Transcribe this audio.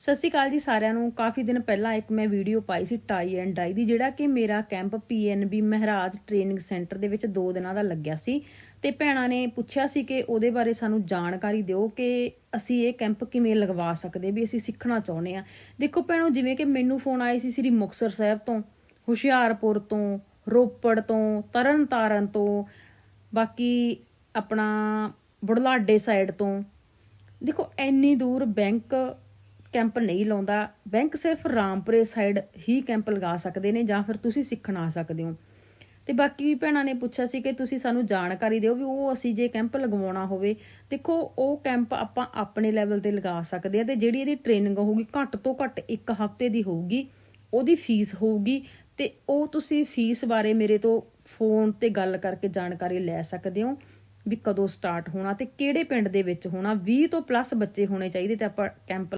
ਸਤਿ ਸ਼੍ਰੀ ਅਕਾਲ ਜੀ ਸਾਰਿਆਂ ਨੂੰ। ਕਾਫੀ ਦਿਨ ਪਹਿਲਾਂ ਇੱਕ ਮੈਂ ਵੀਡੀਓ ਪਾਈ ਸੀ ਟਾਈ ਐਂਡ ਡਾਈ ਦੀ, ਜਿਹੜਾ ਕਿ ਮੇਰਾ camp PNB Mehraj training centre ਦੇ ਵਿੱਚ 2 ਦਿਨਾਂ ਦਾ ਲੱਗਿਆ ਸੀ। ਤੇ ਭੈਣਾਂ ਨੇ ਪੁੱਛਿਆ ਸੀ ਕਿ ਉਹਦੇ ਬਾਰੇ ਸਾਨੂੰ ਜਾਣਕਾਰੀ ਦਿਓ ਕਿ ਅਸੀਂ ਇਹ ਕੈਂਪ ਕਿਵੇਂ ਲਗਵਾ ਸਕਦੇ, ਵੀ ਅਸੀਂ ਸਿੱਖਣਾ ਚਾਹੁੰਦੇ ਆ ਦੇਖੋ ਭੈਣੋ, ਜਿਵੇਂ ਕਿ ਮੈਨੂੰ ਫੋਨ ਆਏ ਸੀ ਸ੍ਰੀ ਮੁਕਤਸਰ ਸਾਹਿਬ ਤੋਂ, ਹੁਸ਼ਿਆਰਪੁਰ ਤੋਂ, ਰੋਪੜ ਤੋਂ, ਤਰਨਤਾਰਨ ਤੋਂ, ਬਾਕੀ ਆਪਣਾ ਬੁਢਲਾਡੇ ਸਾਈਡ ਤੋਂ। ਦੇਖੋ, ਇੰਨੀ ਦੂਰ ਬੈਂਕ ਕੈਂਪ ਨਹੀਂ ਲਾਉਂਦਾ, ਬੈਂਕ ਸਿਰਫ ਰਾਮਪੁਰੇ ਸਾਈਡ ਹੀ ਕੈਂਪ ਲਗਾ ਸਕਦੇ ਨੇ ਜਾਂ ਫਿਰ ਤੁਸੀਂ ਸਿੱਖਣ ਆ ਸਕਦੇ ਹੋ। ਤੇ ਬਾਕੀ ਭੈਣਾਂ ਨੇ ਪੁੱਛਿਆ ਸੀ ਕਿ ਤੁਸੀਂ ਸਾਨੂੰ ਜਾਣਕਾਰੀ ਦਿਓ ਵੀ ਉਹ ਅਸੀਂ ਜੇ ਕੈਂਪ ਲਗਵਾਉਣਾ ਹੋਵੇ, ਦੇਖੋ ਉਹ ਕੈਂਪ ਆਪਾਂ ਆਪਣੇ ਲੈਵਲ ਤੇ ਲਗਾ ਸਕਦੇ ਆ ਤੇ ਜਿਹੜੀ ਇਹਦੀ ਟ੍ਰੇਨਿੰਗ ਹੋਊਗੀ, ਘੱਟ ਤੋਂ ਘੱਟ ਇੱਕ ਹਫ਼ਤੇ ਦੀ ਹੋਊਗੀ, ਉਹਦੀ ਫੀਸ ਹੋਊਗੀ ਤੇ ਉਹ ਤੁਸੀਂ ਫੀਸ ਬਾਰੇ ਮੇਰੇ ਤੋਂ ਫੋਨ ਤੇ ਗੱਲ ਕਰਕੇ ਜਾਣਕਾਰੀ ਲੈ ਸਕਦੇ ਹੋ ਵੀ ਕਦੋਂ ਸਟਾਰਟ ਹੋਣਾ ਤੇ ਕਿਹੜੇ ਪਿੰਡ ਦੇ ਵਿੱਚ ਹੋਣਾ 20 ਤੋਂ ਪਲੱਸ ਬੱਚੇ ਹੋਣੇ ਚਾਹੀਦੇ ਤੇ ਆਪਾਂ ਕੈਂਪ